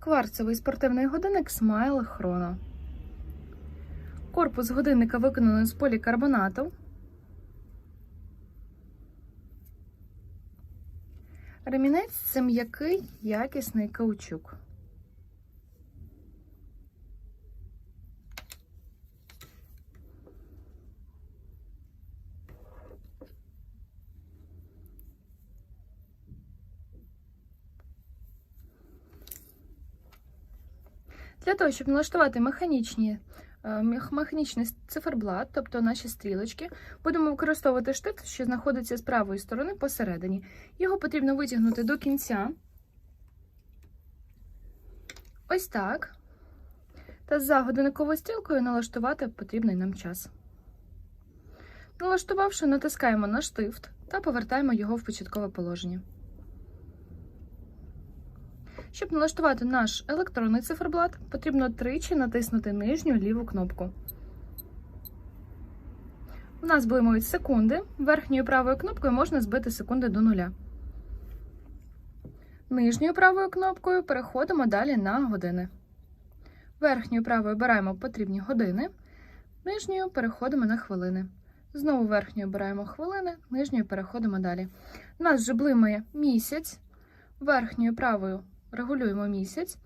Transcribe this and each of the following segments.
Кварцевий спортивний годинник Smile Chrono. Корпус годинника виконаний з полікарбонату. Ремінець це м'який, якісний каучук. Для того, щоб налаштувати механічні, е, механічний циферблат, тобто наші стрілочки, будемо використовувати штифт, що знаходиться з правої сторони посередині. Його потрібно витягнути до кінця. Ось так. Та за годинниковою стрілкою налаштувати потрібний нам час. Налаштувавши, натискаємо на штифт та повертаємо його в початкове положення. Щоб налаштувати наш електронний циферблат, потрібно тричі натиснути нижню ліву кнопку. У нас блимають секунди. Верхньою правою кнопкою можна збити секунди до нуля. Нижньою правою кнопкою переходимо далі на години. Верхньою правою обираємо потрібні години, нижньою переходимо на хвилини. Знову верхньою обираємо хвилини, нижньою переходимо далі. У нас вже блимає місяць. Верхньою правою регулюємо місяць,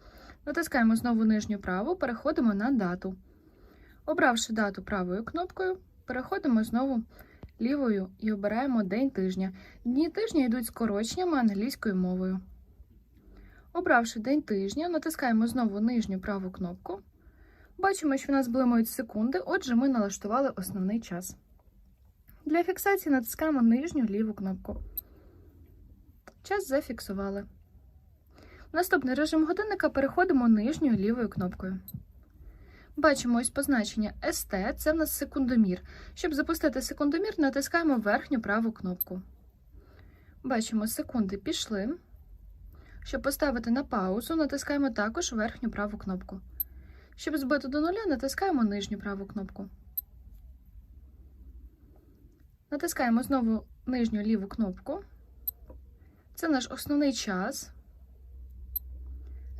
натискаємо знову нижню праву, переходимо на дату. Обравши дату правою кнопкою, переходимо знову лівою і обираємо день тижня. Дні тижня йдуть скороченнями англійською мовою. Обравши день тижня, натискаємо знову нижню праву кнопку. Бачимо, що в нас блимають секунди, отже, ми налаштували основний час. Для фіксації натискаємо нижню ліву кнопку. Час зафіксували. Наступний режим годинника переходимо нижньою лівою кнопкою. Бачимо ось позначення ST, це в нас секундомір. Щоб запустити секундомір, натискаємо верхню праву кнопку. Бачимо, секунди пішли. Щоб поставити на паузу, натискаємо також верхню праву кнопку. Щоб збити до нуля, натискаємо нижню праву кнопку. Натискаємо знову нижню ліву кнопку. Це наш основний час.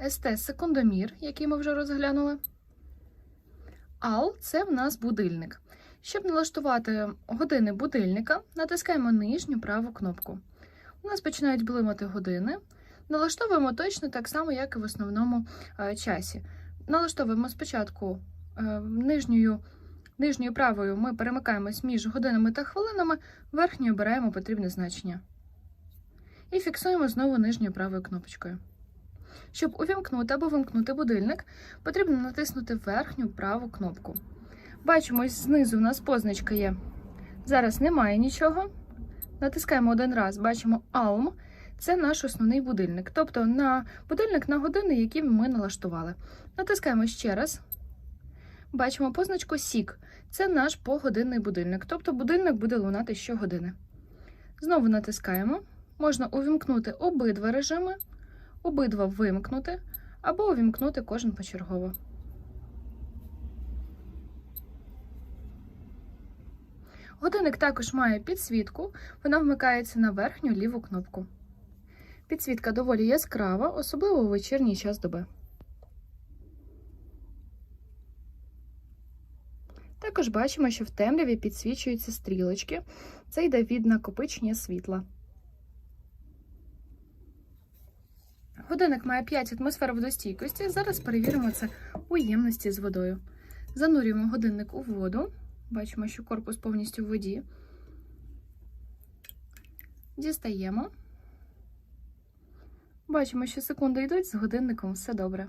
СТ секундомір, який ми вже розглянули. АЛ це в нас будильник. Щоб налаштувати години будильника, натискаємо нижню праву кнопку. У нас починають блимати години. Налаштовуємо точно так само, як і в основному е, часі. Налаштовуємо спочатку е, нижньою, нижньою правою ми перемикаємось між годинами та хвилинами, верхньою обираємо потрібне значення. І фіксуємо знову нижньою правою кнопочкою. Щоб увімкнути або вимкнути будильник, потрібно натиснути верхню праву кнопку. Бачимо, знизу у нас позначка є. Зараз немає нічого. Натискаємо один раз, бачимо ALM. Це наш основний будильник, тобто на будильник на години, які ми налаштували. Натискаємо ще раз. Бачимо позначку SIG. Це наш погодинний будильник, тобто будильник буде лунати щогодини. Знову натискаємо. Можна увімкнути обидва режими обидва вимкнути або увімкнути кожен почергово. Годинник також має підсвітку, вона вмикається на верхню ліву кнопку. Підсвітка доволі яскрава, особливо у вечірній час доби. Також бачимо, що в темряві підсвічуються стрілочки. Це йде від накопичення світла. Годинник має 5 атмосфер водостійкості. Зараз перевіримо це у ємності з водою. Занурюємо годинник у воду. Бачимо, що корпус повністю в воді. Дістаємо. Бачимо, що секунди йдуть з годинником все добре.